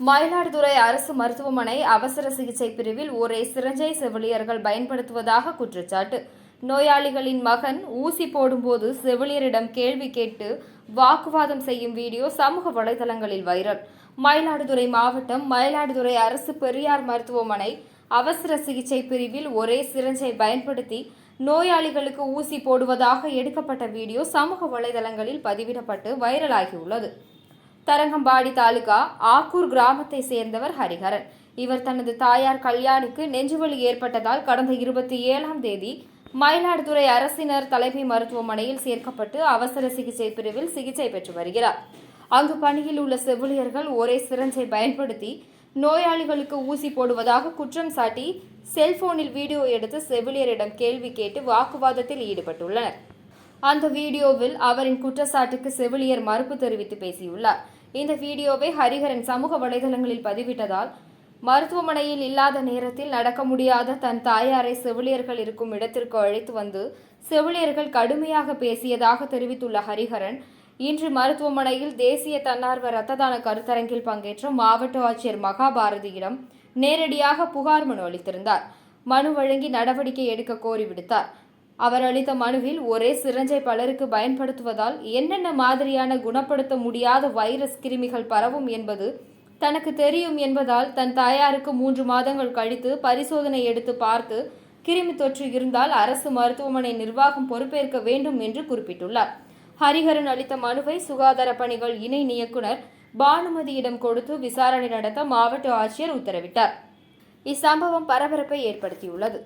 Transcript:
மயிலாடுதுறை அரசு மருத்துவமனை அவசர சிகிச்சை பிரிவில் ஒரே சிரஞ்சை செவிலியர்கள் பயன்படுத்துவதாக குற்றச்சாட்டு. நோயாளிகளின் மகன் ஊசி போடும்போது செவிலியரிடம் கேள்வி கேட்டு வாக்குவாதம் செய்யும் வீடியோ சமூக வலைதளங்களில் வைரல். மயிலாடுதுறை மாவட்டம் மயிலாடுதுறை அரசு பெரியார் மருத்துவமனை அவசர சிகிச்சை பிரிவில் ஒரே சிரஞ்சை பயன்படுத்தி நோயாளிகளுக்கு ஊசி போடுவதாக எடுக்கப்பட்ட வீடியோ சமூக வலைதளங்களில் பதிவிடப்பட்டு வைரலாகியுள்ளது. தரங்கம்பாடி தாலுகா ஆக்கூர் கிராமத்தை சேர்ந்தவர் ஹரிஹரன். இவர் தனது தாயார் கல்யாணுக்கு நெஞ்சுவலி ஏற்பட்டதால் கடந்த இருபத்தி ஏழாம் தேதி மயிலாடுதுறை அரசினர் தலைமை மருத்துவமனையில் சேர்க்கப்பட்டு அவசர சிகிச்சை பிரிவில் சிகிச்சை பெற்று வருகிறார். அங்கு பணியில் உள்ள செவிலியர்கள் ஒரே சிரஞ்சை பயன்படுத்தி நோயாளிகளுக்கு ஊசி போடுவதாக குற்றம் சாட்டி செல்போனில் வீடியோ எடுத்து செவிலியரிடம் கேள்வி கேட்டு வாக்குவாதத்தில் ஈடுபட்டுள்ளனர். அந்த வீடியோவில் அவரின் குற்றச்சாட்டுக்கு செவிலியர் மறுப்பு தெரிவித்து பேசியுள்ளார். இந்த வீடியோவை ஹரிஹரன் சமூக வலைதளங்களில் பதிவிட்டதால் மருத்துவமனையில் இல்லாத நேரத்தில் நடக்க முடியாத தன் தாயாரை செவிலியர்கள் இருக்கும் இடத்திற்கு அழைத்து வந்து செவிலியர்கள் கடுமையாக பேசியதாக தெரிவித்துள்ள ஹரிஹரன் இன்று மருத்துவமனையில் தேசிய தன்னார்வ இரத்த தான கருத்தரங்கில் பங்கேற்ற மாவட்ட ஆட்சியர் மகாபாரதியிடம் நேரடியாக புகார் மனு அளித்திருந்தார். மனு வழங்கி நடவடிக்கை எடுக்க கோரி விடுத்தார். அவர் அளித்த மனுவில் ஒரே சிரஞ்சை பலருக்கு பயன்படுத்துவதால் என்னென்ன மாதிரியான குணப்படுத்த முடியாத வைரஸ் கிருமிகள் பரவும் என்பது தனக்கு தெரியும் என்பதால் தன் தாயாருக்கு மூன்று மாதங்கள் கழித்து பரிசோதனை எடுத்து பார்த்து கிருமி தொற்று இருந்தால் அரசு மருத்துவமனை நிர்வாகம் பொறுப்பேற்க வேண்டும் என்று குறிப்பிட்டுள்ளார். ஹரிஹரன் அளித்த மனுவை சுகாதார பணிகள் இணை இயக்குனர் பானுமதியிடம் கொடுத்து விசாரணை நடத்த மாவட்ட ஆட்சியர் உத்தரவிட்டார். இச்சம்பவம் பரபரப்பை ஏற்படுத்தியுள்ளது.